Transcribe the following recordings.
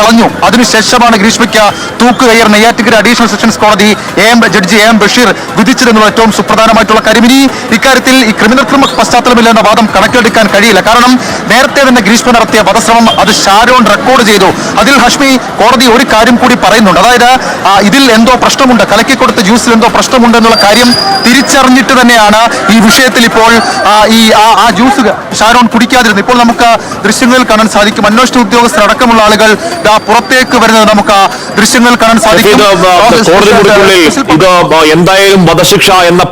കളഞ്ഞു. അതിനുശേഷമാണ് ഗ്രീഷ്മയ്ക്ക് തൂക്കുകയർ നെയ്യാറ്റിക്കര അഡീഷണൽ സെഷൻസ് കോടതി A M judge A M Basheer വിധിച്ചതെന്നുള്ള ഏറ്റവും സുപ്രധാനമായിട്ടുള്ള കരിമിനി ഇക്കാര്യത്തിൽ ഈ ക്രിമിനൽ ക്രിമ പശ്ചാത്തലമില്ല എന്ന വാദം കണക്കിലെടുക്കാൻ കഴിയില്ല. കാരണം നേരത്തെ തന്നെ ഗ്രീഷ്മ നടത്തിയ വധശ്രമം അത് ഷാരോൺ റെക്കോർഡ് ചെയ്തു. അതിൽ ഹഷ്മി കോടതി ഒരു കാര്യം കൂടി പറയുന്നുണ്ട്. അതായത് ഇതിൽ എന്തോ പ്രശ്നമുണ്ട്. കലക്കി കൊടുത്ത ജ്യൂസിൽ എന്തോ പ്രശ്നമുണ്ട് എന്നുള്ള കാര്യം തിരിച്ചറിഞ്ഞിട്ട് തന്നെയാണ് ഈ വിഷയത്തിൽ ഇപ്പോൾ ഈ ആ ജ്യൂസ് ഷാരോൺ പിടിക്കാതിരുന്നു. ഇപ്പോൾ നമുക്ക് ദൃശ്യങ്ങളിൽ കാണാൻ സാധിക്കും. അന്വേഷണ ഉദ്യോഗസ്ഥർ അടക്കമുള്ള ആളുകൾ പുറത്തേക്ക് വരുന്നത് നമുക്ക് ദൃശ്യങ്ങളിൽ കാണാൻ സാധിക്കും. എന്തായാലും വധശിക്ഷ എന്ന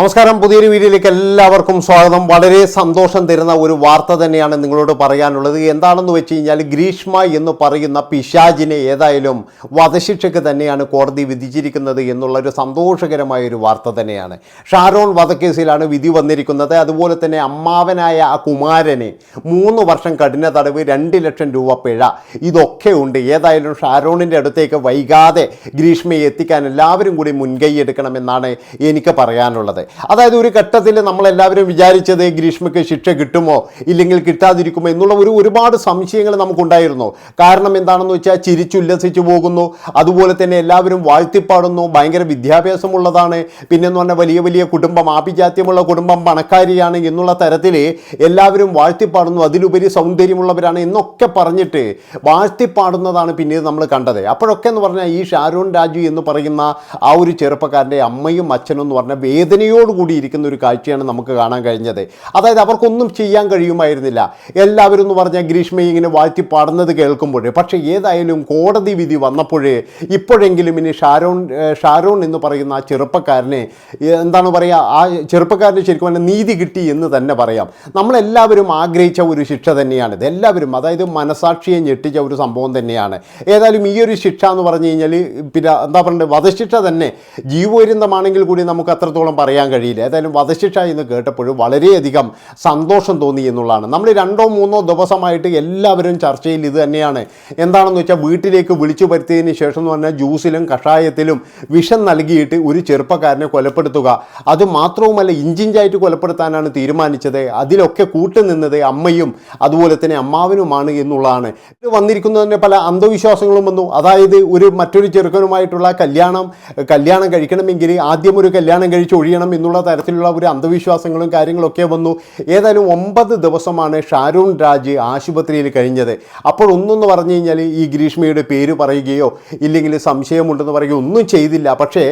നമസ്കാരം. പുതിയൊരു വീഡിയോയിലേക്ക് എല്ലാവർക്കും സ്വാഗതം. വളരെ സന്തോഷം തരുന്ന ഒരു വാർത്ത തന്നെയാണ് നിങ്ങളോട് പറയാനുള്ളത്. എന്താണെന്ന് വെച്ച് കഴിഞ്ഞാൽ ഗ്രീഷ്മ എന്ന് പറയുന്ന പിശാജിനെ ഏതായാലും വധശിക്ഷയ്ക്ക് തന്നെയാണ് കോടതി വിധിച്ചിരിക്കുന്നത് എന്നുള്ള ഒരു സന്തോഷകരമായ ഒരു വാർത്ത തന്നെയാണ്. ഷാരോൺ വധക്കേസിലാണ് വിധി വന്നിരിക്കുന്നത്. അതുപോലെ തന്നെ അമ്മാവനായ ആ കുമാരനെ മൂന്ന് വർഷം കഠിന തടവ് രണ്ട് ലക്ഷം രൂപ പിഴ ഇതൊക്കെ ഉണ്ട്. ഏതായാലും ഷാരോണിന്റെ അടുത്തേക്ക് വൈകാതെ ഗ്രീഷ്മയെ എത്തിക്കാൻ എല്ലാവരും കൂടി മുൻകൈ എടുക്കണമെന്നാണ് എനിക്ക് പറയാനുള്ളത്. അതായത് ഒരു ഘട്ടത്തിൽ നമ്മളെല്ലാവരും വിചാരിച്ചത് ഗ്രീഷ്മയ്ക്ക് ശിക്ഷ കിട്ടുമോ ഇല്ലെങ്കിൽ കിട്ടാതിരിക്കുമോ എന്നുള്ള ഒരു ഒരുപാട് സംശയങ്ങൾ നമുക്കുണ്ടായിരുന്നു. കാരണം എന്താണെന്ന് വെച്ചാൽ ചിരിച്ചുല്ലസിച്ചു പോകുന്നു. അതുപോലെ തന്നെ എല്ലാവരും വാഴ്ത്തിപ്പാടുന്നു. ഭയങ്കര വിദ്യാഭ്യാസമുള്ളതാണ്. പിന്നെന്ന് പറഞ്ഞാൽ വലിയ വലിയ കുടുംബം ആഭിജാത്യമുള്ള കുടുംബം പണക്കാരിയാണ് എന്നുള്ള തരത്തിൽ എല്ലാവരും വാഴ്ത്തിപ്പാടുന്നു. അതിലുപരി സൗന്ദര്യമുള്ളവരാണ് എന്നൊക്കെ പറഞ്ഞിട്ട് വാഴ്ത്തിപ്പാടുന്നതാണ് പിന്നീട് നമ്മൾ കണ്ടത്. അപ്പോഴൊക്കെ എന്ന് പറഞ്ഞാൽ ഈ ഷാരൂൺ രാജു എന്ന് പറയുന്ന ആ ഒരു ചെറുപ്പക്കാരന്റെ അമ്മയും അച്ഛനും എന്ന് പറഞ്ഞാൽ വേദനയോടുകൂടി ഇരിക്കുന്ന ഒരു കാഴ്ചയാണ് നമുക്ക് കാണാൻ കഴിഞ്ഞത്. അതായത് അവർക്കൊന്നും ചെയ്യാൻ കഴിയുമായിരുന്നില്ല. എല്ലാവരും എന്ന് പറഞ്ഞാൽ ഗ്രീഷ്മയെ ഇങ്ങനെ വാഴ്ത്തി പാടുന്നത് കേൾക്കുമ്പോൾ. പക്ഷേ ഏതായാലും കോടതി വിധി വന്നപ്പോഴേ ഇപ്പോഴെങ്കിലും ഇനി ഷാരോൺ ഷാരോൺ എന്ന് പറയുന്ന ആ ചെറുപ്പക്കാരനെ എന്താണ് പറയുക ആ ചെറുപ്പക്കാരന് ശരിക്കും പറഞ്ഞാൽ നീതി കിട്ടി എന്ന് തന്നെ പറയാം. നമ്മളെല്ലാവരും ആഗ്രഹിച്ച ഒരു ശിക്ഷ തന്നെയാണിത് എല്ലാവരും അതായത് മനസാക്ഷിയെ ഞെട്ടിച്ച ഒരു സംഭവം തന്നെയാണ്. ഏതായാലും ഈ ഒരു ശിക്ഷ എന്ന് പറഞ്ഞു കഴിഞ്ഞാൽ പിന്നെ എന്താ പറയുക വധശിക്ഷ തന്നെ. ജീവപര്യന്തമാണെങ്കിൽ കൂടി നമുക്ക് അത്രത്തോളം പറയാൻ കഴിയില്ല. ഏതായാലും വധശിക്ഷ എന്ന് കേട്ടപ്പോഴും വളരെയധികം സന്തോഷം തോന്നി എന്നുള്ളതാണ്. നമ്മൾ രണ്ടോ മൂന്നോ ദിവസമായിട്ട് എല്ലാവരും ചർച്ചയിൽ ഇത് തന്നെയാണ്. എന്താണെന്ന് വെച്ചാൽ വീട്ടിലേക്ക് വിളിച്ചു വരുത്തിയതിന് ശേഷം എന്ന് പറഞ്ഞാൽ ജ്യൂസിലും കഷായത്തിലും വിഷം നൽകിയിട്ട് ഒരു ചെറുപ്പക്കാരനെ കൊലപ്പെടുത്തുക. അത് മാത്രവുമല്ല ഇഞ്ചിഞ്ചായിട്ട് കൊലപ്പെടുത്താനാണ് തീരുമാനിച്ചത്. അതിലൊക്കെ കൂട്ടുനിന്നത് അമ്മയും അതുപോലെ തന്നെ അമ്മാവനുമാണ് എന്നുള്ളതാണ്. ഇത് വന്നിരിക്കുന്നതിന്റെ പല അന്ധവിശ്വാസങ്ങളും വന്നു. അതായത് ഒരു മറ്റൊരു ചെറുക്കനുമായിട്ടുള്ള കല്യാണം കല്യാണം കഴിക്കണമെങ്കിൽ ആദ്യം ഒരു കല്യാണം കഴിച്ച് ഒഴിയണം. എന്നുള്ള തരത്തിലുള്ള ഒരു അന്ധവിശ്വാസങ്ങളും കാര്യങ്ങളൊക്കെ വന്നു. ഏതായാലും ഒമ്പത് ദിവസമാണ് ഷാരൂൺ രാജ് ആശുപത്രിയിൽ കഴിഞ്ഞത്. അപ്പോൾ ഒന്നെന്ന് പറഞ്ഞു കഴിഞ്ഞാൽ ഈ ഗ്രീഷ്മയുടെ പേര് പറയുകയോ ഇല്ലെങ്കിൽ സംശയമുണ്ടെന്ന് പറയുകയോ ഒന്നും ചെയ്തില്ല. പക്ഷേ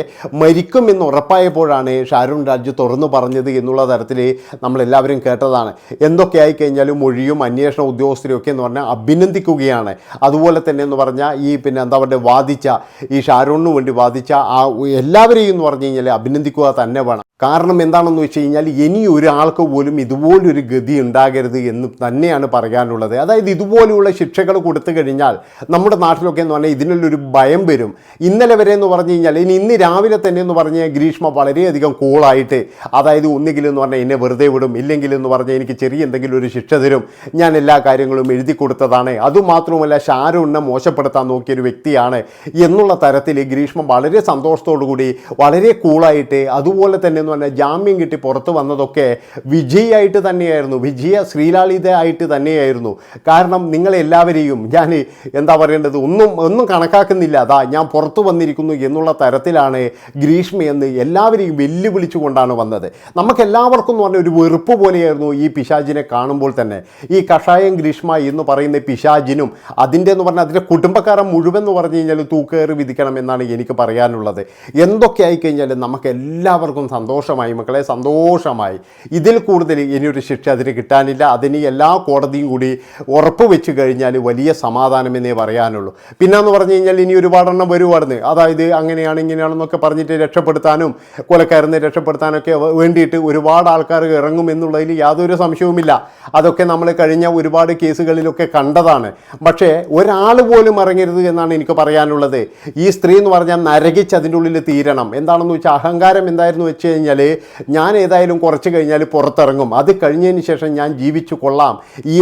മരിക്കുമെന്ന് ഉറപ്പായപ്പോഴാണ് ഷാരൂൺ രാജ് തുറന്നു പറഞ്ഞത് എന്നുള്ള തരത്തിൽ നമ്മളെല്ലാവരും കേട്ടതാണ്. എന്തൊക്കെ ആയിക്കഴിഞ്ഞാലും മൊഴിയും അന്വേഷണ ഉദ്യോഗസ്ഥരെയൊക്കെ എന്ന് പറഞ്ഞാൽ അഭിനന്ദിക്കുകയാണ്. അതുപോലെ തന്നെ എന്ന് പറഞ്ഞാൽ ഈ പിന്നെ എന്താ പറയുക വാദിച്ച ഈ ഷാരൂണിന് വേണ്ടി വാദിച്ച ആ എല്ലാവരെയും എന്ന് പറഞ്ഞു കഴിഞ്ഞാൽ അഭിനന്ദിക്കുക തന്നെ വേണം. കാരണം എന്താണെന്ന് വെച്ച് കഴിഞ്ഞാൽ ഇനി ഒരാൾക്ക് പോലും ഇതുപോലൊരു ഗതി ഉണ്ടാകരുത് എന്ന് തന്നെയാണ് പറയാനുള്ളത്. അതായത് ഇതുപോലെയുള്ള ശിക്ഷകൾ കൊടുത്തു കഴിഞ്ഞാൽ നമ്മുടെ നാട്ടിലൊക്കെ എന്ന് പറഞ്ഞാൽ ഇതിനുള്ളൊരു ഭയം വരും. ഇന്നലെ വരെ എന്ന് പറഞ്ഞു കഴിഞ്ഞാൽ ഇനി ഇന്ന് രാവിലെ തന്നെ എന്ന് പറഞ്ഞാൽ ഗ്രീഷ്മ വളരെയധികം കൂളായിട്ട് അതായത് ഒന്നുകിൽ എന്ന് പറഞ്ഞാൽ എന്നെ വെറുതെ വിടും ഇല്ലെങ്കിൽ എന്ന് പറഞ്ഞാൽ എനിക്ക് ചെറിയ എന്തെങ്കിലും ഒരു ശിക്ഷ തരും ഞാൻ എല്ലാ കാര്യങ്ങളും എഴുതി കൊടുത്തതാണ്. അതുമാത്രമല്ല ഷാരൂണിനെ മോശപ്പെടുത്താൻ നോക്കിയൊരു വ്യക്തിയാണ്. എന്നുള്ള തരത്തിൽ ഗ്രീഷ്മ വളരെ സന്തോഷത്തോടു കൂടി വളരെ കൂളായിട്ട് അതുപോലെ തന്നെ എന്ന് പറഞ്ഞാൽ ജാമ്യം കിട്ടി പുറത്ത് വന്നതൊക്കെ വിജയായിട്ട് തന്നെയായിരുന്നു. വിജയ ശ്രീലാളിതയായിട്ട് തന്നെയായിരുന്നു. കാരണം നിങ്ങളെല്ലാവരെയും ഞാൻ എന്താ പറയേണ്ടത്? ഒന്നും ഒന്നും കണക്കാക്കുന്നില്ല. അതാ ഞാൻ പുറത്തു വന്നിരിക്കുന്നു എന്നുള്ള തരത്തിലാണ് ഗ്രീഷ്മ എന്ന് എല്ലാവരെയും വെല്ലുവിളിച്ചുകൊണ്ടാണ് വന്നത്. നമുക്ക് എല്ലാവർക്കും എന്ന് പറഞ്ഞ ഒരു വെറുപ്പ് പോലെയായിരുന്നു ഈ പിശാജിനെ കാണുമ്പോൾ തന്നെ. ഈ കഷായം ഗ്രീഷ്മ എന്ന് പറയുന്ന പിശാജിനും അതിന്റെ എന്ന് പറഞ്ഞാൽ അതിന്റെ കുടുംബക്കാരൻ മുഴുവൻ എന്ന് പറഞ്ഞു കഴിഞ്ഞാൽ തൂക്കേറി വിധിക്കണം എന്നാണ് എനിക്ക് പറയാനുള്ളത്. എന്തൊക്കെ ആയിക്കഴിഞ്ഞാലും നമുക്ക് എല്ലാവർക്കും സന്തോഷമായി മക്കളെ സന്തോഷമായി. ഇതിൽ കൂടുതൽ ഇനിയൊരു ശിക്ഷ അതിന് കിട്ടാനില്ല. അതിന് എല്ലാ കോടതിയും കൂടി ഉറപ്പ് വെച്ച് കഴിഞ്ഞാൽ വലിയ സമാധാനമെന്നേ പറയാനുള്ളൂ. പിന്നെന്ന് പറഞ്ഞു കഴിഞ്ഞാൽ ഇനി ഒരുപാടെണ്ണം വരുവായിരുന്നു അതായത് അങ്ങനെയാണ് ഇങ്ങനെയാണെന്നൊക്കെ പറഞ്ഞിട്ട് രക്ഷപ്പെടുത്താനും കൊലക്കാരനെ രക്ഷപ്പെടുത്താനൊക്കെ വേണ്ടിയിട്ട് ഒരുപാട് ആൾക്കാർ ഇറങ്ങും എന്നുള്ളതിൽ യാതൊരു സംശയവുമില്ല. അതൊക്കെ നമ്മൾ കഴിഞ്ഞ ഒരുപാട് കേസുകളിലൊക്കെ കണ്ടതാണ്. പക്ഷേ ഒരാൾ പോലും ഇറങ്ങരുത് എന്നാണ് എനിക്ക് പറയാനുള്ളത്. ഈ സ്ത്രീ എന്ന് പറഞ്ഞാൽ നരകിച്ച് അതിന്റെ ഉള്ളിൽ തീരണം. എന്താണെന്ന് വെച്ചാൽ അഹങ്കാരം എന്തായിരുന്നു വെച്ച് കഴിഞ്ഞാൽ കഴിഞ്ഞാൽ ഞാൻ ഏതായാലും കുറച്ച് കഴിഞ്ഞാൽ പുറത്തിറങ്ങും. അത് കഴിഞ്ഞതിന് ശേഷം ഞാൻ ജീവിച്ചു കൊള്ളാം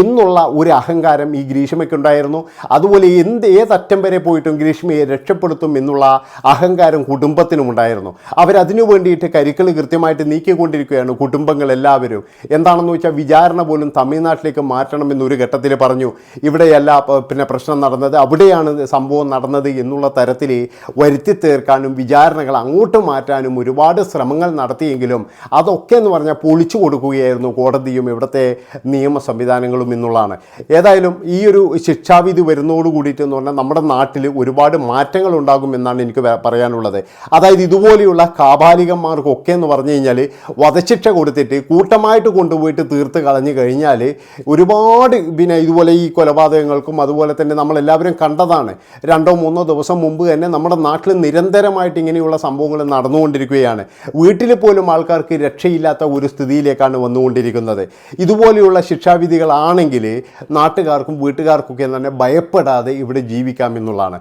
എന്നുള്ള ഒരു അഹങ്കാരം ഈ ഗ്രീഷ്മയ്ക്കുണ്ടായിരുന്നു അതുപോലെ എന്ത് ഏതറ്റം വരെ പോയിട്ടും ഗ്രീഷ്മയെ രക്ഷപ്പെടുത്തും എന്നുള്ള അഹങ്കാരം കുടുംബത്തിനും കുടുംബത്തിനുമുണ്ടായിരുന്നു അവരതിനു വേണ്ടിയിട്ട് കരുക്കൾ കൃത്യമായിട്ട് നീക്കിക്കൊണ്ടിരിക്കുകയാണ് കുടുംബങ്ങൾ എല്ലാവരും എന്താണെന്ന് വെച്ചാൽ വിചാരണ പോലും തമിഴ്നാട്ടിലേക്ക് മാറ്റണമെന്നൊരു ഘട്ടത്തിൽ പറഞ്ഞു. ഇവിടെയല്ല പിന്നെ പ്രശ്നം നടന്നത്. അവിടെയാണ് സംഭവം നടന്നത് എന്നുള്ള തരത്തിൽ വരുത്തി തീർക്കാനും വിചാരണകൾ അങ്ങോട്ട് മാറ്റാനും ഒരുപാട് ശ്രമങ്ങൾ നടത്തിയെങ്കിലും അതൊക്കെ എന്ന് പറഞ്ഞാൽ പൊളിച്ചു കൊടുക്കുകയായിരുന്നു കോടതിയും ഇവിടുത്തെ നിയമ സംവിധാനങ്ങളും എന്നുള്ളതാണ്. ഏതായാലും ഈ ഒരു ശിക്ഷാവിധി വരുന്നതോട് കൂടിയിട്ട് എന്ന് പറഞ്ഞാൽ നമ്മുടെ നാട്ടിൽ ഒരുപാട് മാറ്റങ്ങൾ ഉണ്ടാകും എന്നാണ് എനിക്ക് പറയാനുള്ളത്. അതായത് ഇതുപോലെയുള്ള കാബാലികന്മാർക്കൊക്കെ എന്ന് പറഞ്ഞു കഴിഞ്ഞാൽ വധശിക്ഷ കൊടുത്തിട്ട് കൂട്ടമായിട്ട് കൊണ്ടുപോയിട്ട് തീർത്ത് കളഞ്ഞു കഴിഞ്ഞാൽ ഒരുപാട് പിന്നെ ഇതുപോലെ ഈ കൊലപാതകങ്ങൾക്കും അതുപോലെ തന്നെ നമ്മളെല്ലാവരും കണ്ടതാണ്. രണ്ടോ മൂന്നോ ദിവസം മുമ്പ് തന്നെ നമ്മുടെ നാട്ടിൽ നിരന്തരമായിട്ട് ഇങ്ങനെയുള്ള സംഭവങ്ങൾ നടന്നുകൊണ്ടിരിക്കുകയാണ്. വീട്ടിൽ പോലും ആൾക്കാർക്ക് രക്ഷയില്ലാത്ത ഒരു സ്ഥിതിയിലേക്കാണ് വന്നുകൊണ്ടിരിക്കുന്നത്. ഇതുപോലെയുള്ള ശിക്ഷാവിധികളാണെങ്കിൽ നാട്ടുകാർക്കും വീട്ടുകാർക്കൊക്കെ തന്നെ ഭയപ്പെടാതെ ഇവിടെ ജീവിക്കാം എന്നുള്ളതാണ്.